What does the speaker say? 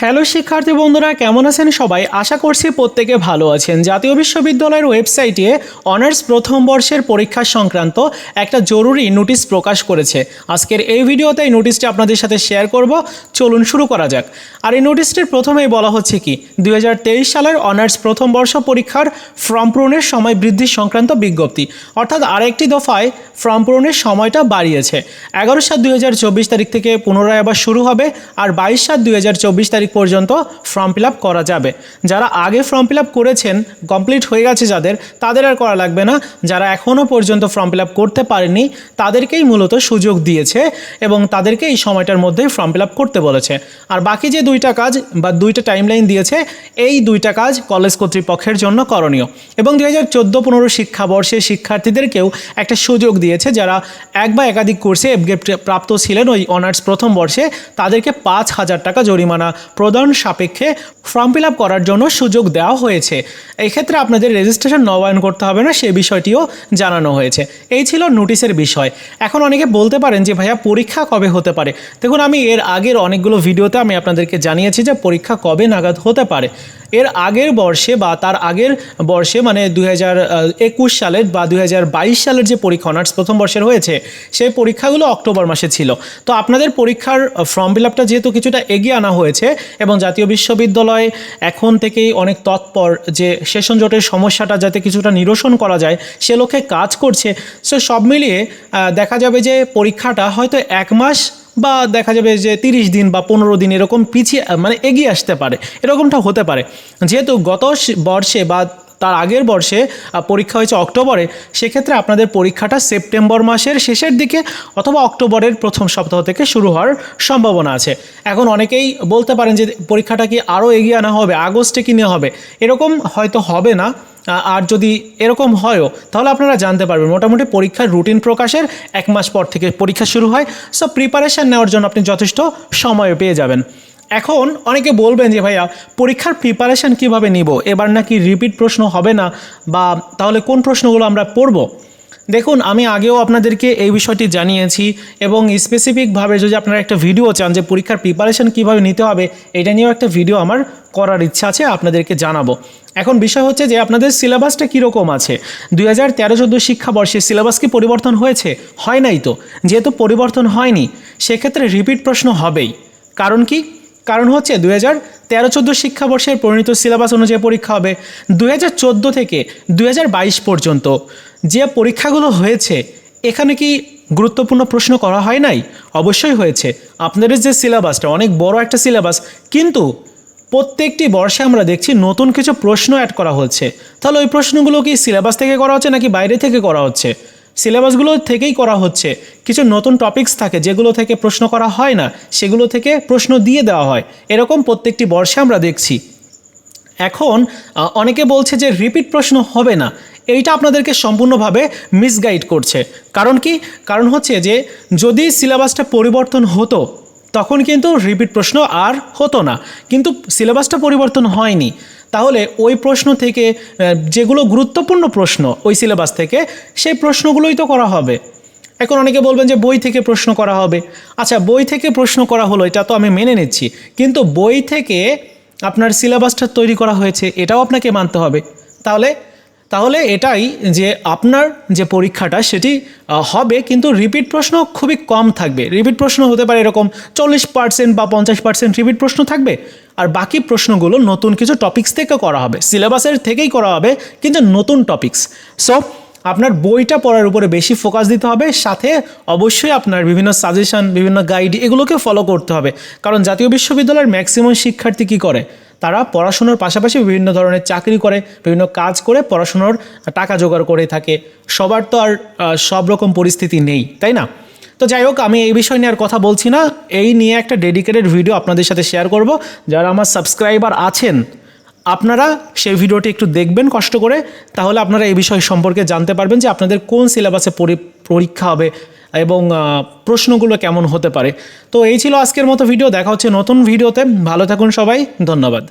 Hello শিক্ষার্থী বন্ধুরা, কেমন আছেন সবাই? আশা করছি প্রত্যেকে ভালো আছেন। জাতীয় বিশ্ববিদ্যালয়ের ওয়েবসাইটে অনার্স প্রথম বর্ষের পরীক্ষা সংক্রান্ত একটা জরুরি নোটিশ প্রকাশ করেছে। আজকের এই ভিডিওতে এই নোটিশটি আপনাদের সাথে শেয়ার করব। চলুন শুরু করা যাক। আর এই নোটিশটির প্রথমেই বলা হচ্ছে কি, দুই হাজার তেইশ সালের অনার্স প্রথম বর্ষ পরীক্ষার ফর্ম পূরণের সময় বৃদ্ধি সংক্রান্ত বিজ্ঞপ্তি। অর্থাৎ আরেকটি দফায় ফর্ম পূরণের সময়টা বাড়িয়েছে। এগারো সাত দুই তারিখ থেকে পুনরায় আবার শুরু হবে, আর বাইশ সাত দুই তারিখ পর্যন্ত ফর্ম ফিল করা যাবে। যারা আগে ফর্ম ফিল করেছেন, কমপ্লিট হয়ে গেছে যাদের, তাদের আর করা লাগবে না। যারা এখনও পর্যন্ত ফর্ম ফিল করতে পারেনি তাদেরকেই মূলত সুযোগ দিয়েছে এবং তাদেরকে এই সময়টার মধ্যেই ফর্ম ফিল করতে বলেছে। আর বাকি যে দুইটা কাজ বা দুইটা টাইমলাইন দিয়েছে, এই দুইটা কাজ কলেজ কর্তৃপক্ষের জন্য করণীয়। এবং দুই হাজার চোদ্দ পনেরো শিক্ষাবর্ষে শিক্ষার্থীদেরকেও একটা সুযোগ দিয়েছে যারা এক বা একাধিক কোর্সে এফগেট প্রাপ্ত ছিলেন ওই অনার্স প্রথম বর্ষে, তাদেরকে পাঁচ হাজার টাকা জরিমানা প্রদান সাপেক্ষে ফর্ম ফিল আপ করার জন্য সুযোগ দেওয়া হয়েছে। এক্ষেত্রে ক্ষেত্রে আপনাদের রেজিস্ট্রেশন নবায়ন করতে হবে না, সে বিষয়টিও জানানো হয়েছে। এই ছিল নোটিশের বিষয়। এখন অনেকে বলতে পারেন যে, ভাইয়া, পরীক্ষা কবে হতে পারে? দেখুন, আমি এর আগের অনেকগুলো ভিডিওতে আমি আপনাদেরকে জানিয়েছি যে, পরীক্ষা কবে নাগাদ হতে পারে। এর আগের বর্ষে বা তার আগের বর্ষে মানে দু হাজার একুশ সালের বা দু হাজার বাইশ সালের যে পরীক্ষা, অনার্স প্রথম বর্ষের হয়েছে, সেই পরীক্ষাগুলো অক্টোবর মাসে ছিল। তো আপনাদের পরীক্ষার ফর্ম ফিল আপটা যেহেতু কিছুটা এগিয়ে আনা হয়েছে এবং জাতীয় বিশ্ববিদ্যালয় এখন থেকেই অনেক তৎপর যে সেশন জটের সমস্যাটা যাতে কিছুটা নিরসন করা যায়, সে লক্ষ্যে কাজ করছে। সো সব মিলিয়ে দেখা যাবে যে পরীক্ষাটা হয়তো এক মাস বা দেখা যাবে যে তিরিশ দিন বা পনেরো দিন এরকম পিছিয়ে মানে এগিয়ে আসতে পারে। এরকমটা হতে পারে। যেহেতু গত বর্ষে বা তার আগের বর্ষে পরীক্ষা হয়েছে অক্টোবরে, সেক্ষেত্রে আপনাদের পরীক্ষাটা সেপ্টেম্বর মাসের শেষের দিকে অথবা অক্টোবরের প্রথম সপ্তাহ থেকে শুরু হওয়ার সম্ভাবনা আছে। এখন অনেকেই বলতে পারেন যে পরীক্ষাটা কি আরও এগিয়ে আনা হবে, আগস্টে কি হবে, এরকম হয়তো হবে না। আর যদি এরকম হয়ও, তাহলে আপনারা জানতে পারবেন। মোটামুটি পরীক্ষার রুটিন প্রকাশের এক মাস পর থেকে পরীক্ষা শুরু হয়। সো প্রিপারেশান নেওয়ার জন্য আপনি যথেষ্ট সময় পেয়ে যাবেন। এখন অনেকে বলবেন যে, ভাইয়া, পরীক্ষার প্রিপারেশান কীভাবে নিব? এবার নাকি রিপিট প্রশ্ন হবে না? বা তাহলে কোন প্রশ্নগুলো আমরা পড়ব? দেখুন, আমি আগেও আপনাদেরকে এই বিষয়টি জানিয়েছি এবং স্পেসিফিকভাবে যদি আপনারা একটা ভিডিও চান যে, পরীক্ষার প্রিপারেশন কীভাবে নিতে হবে, এটা নিয়েও একটা ভিডিও আমার করার ইচ্ছা আছে, আপনাদেরকে জানাব। এখন বিষয় হচ্ছে যে, আপনাদের সিলেবাসটা কীরকম আছে? দুই হাজার তেরো চোদ্দ শিক্ষাবর্ষে সিলেবাস কি পরিবর্তন হয়েছে? হয় নাই তো। যেহেতু পরিবর্তন হয়নি, সেক্ষেত্রে রিপিট প্রশ্ন হবেই। কারণ কি? কারণ হচ্ছে দু হাজার তেরো চোদ্দ শিক্ষাবর্ষের পরিণত সিলেবাস অনুযায়ী পরীক্ষা হবে দু হাজার চোদ্দ থেকে দু হাজার বাইশ পর্যন্ত। যে পরীক্ষাগুলো হয়েছে, এখানে কি গুরুত্বপূর্ণ প্রশ্ন করা হয় নাই? অবশ্যই হয়েছে। আপনাদের যে সিলেবাসটা, অনেক বড় একটা সিলেবাস, কিন্তু প্রত্যেকটি বর্ষে আমরা দেখছি নতুন কিছু প্রশ্ন অ্যাড করা হচ্ছে। তাহলে ওই প্রশ্নগুলো কি সিলেবাস থেকে করা হচ্ছে নাকি বাইরে থেকে করা হচ্ছে? সিলেবাসগুলো থেকেই করা হচ্ছে। কিছু নতুন টপিকস থাকে যেগুলো থেকে প্রশ্ন করা হয় না, সেগুলো থেকে প্রশ্ন দিয়ে দেওয়া হয়। এরকম প্রত্যেকটি বর্ষে আমরা দেখছি। এখন অনেকে বলছে যে রিপিট প্রশ্ন হবে না। এইটা আপনাদেরকে সম্পূর্ণভাবে মিসগাইড করছে। কারণ কি? কারণ হচ্ছে যে, যদি সিলেবাসটা পরিবর্তন হতো, তখন কিন্তু রিপিট প্রশ্ন আর হতো না। কিন্তু সিলেবাসটা পরিবর্তন হয়নি। তাহলে ওই প্রশ্ন থেকে যেগুলো গুরুত্বপূর্ণ প্রশ্ন ওই সিলেবাস থেকে, সেই প্রশ্নগুলোই তো করা হবে। এখন অনেকে বলবেন যে বই থেকে প্রশ্ন করা হবে। আচ্ছা বই থেকে প্রশ্ন করা হলো, এটা তো আমি মেনে নিচ্ছি। কিন্তু বই থেকে আপনার সিলেবাসটা তৈরি করা হয়েছে, এটাও আপনাকে মানতে হবে। তাহলে তাহলে এটাই যে আপনার যে পরীক্ষাটা সেটি হবে, কিন্তু রিপিট প্রশ্ন খুবই কম থাকবে। রিপিট প্রশ্ন হতে পারে এরকম চল্লিশ পার্সেন্ট বা পঞ্চাশ পার্সেন্ট রিপিট প্রশ্ন থাকবে। আর বাকি প্রশ্নগুলো নতুন কিছু টপিকস থেকে করা হবে। সিলেবাসের থেকেই করা হবে, কিন্তু নতুন টপিকস সো আপনার বইটা পড়ার উপরে বেশি ফোকাস দিতে হবে, সাথে অবশ্যই আপনার বিভিন্ন সাজেশন বিভিন্ন গাইড এগুলোকে ফলো করতে হবে। কারণ জাতীয় বিশ্ববিদ্যালয়ের ম্যাক্সিমাম শিক্ষার্থী কী করে? তারা পড়াশোনার পাশাপাশি বিভিন্ন ধরনের চাকরি করে, বিভিন্ন কাজ করে পড়াশোনার টাকা জোগাড় করে থাকে। সবার তো আর সব রকম পরিস্থিতি নেই, তাই না? তো যাই হোক, আমি এই বিষয় নিয়ে আর কথা বলছি না। এই নিয়ে একটা ডেডিকেটেড ভিডিও আপনাদের সাথে শেয়ার করব। যারা আমার সাবস্ক্রাইবার আছেন, আপনারা সেই ভিডিওটি একটু দেখবেন কষ্ট করে। তাহলে আপনারা এই বিষয় সম্পর্কে জানতে পারবেন যে আপনাদের কোন সিলেবাসে পরি- পরীক্ষা হবে এবং প্রশ্নগুলো কেমন হতে পারে। তো এই ছিল আজকের মতো ভিডিও দেখা হচ্ছে নতুন ভিডিওতে ভালো থাকুন সবাই। ধন্যবাদ।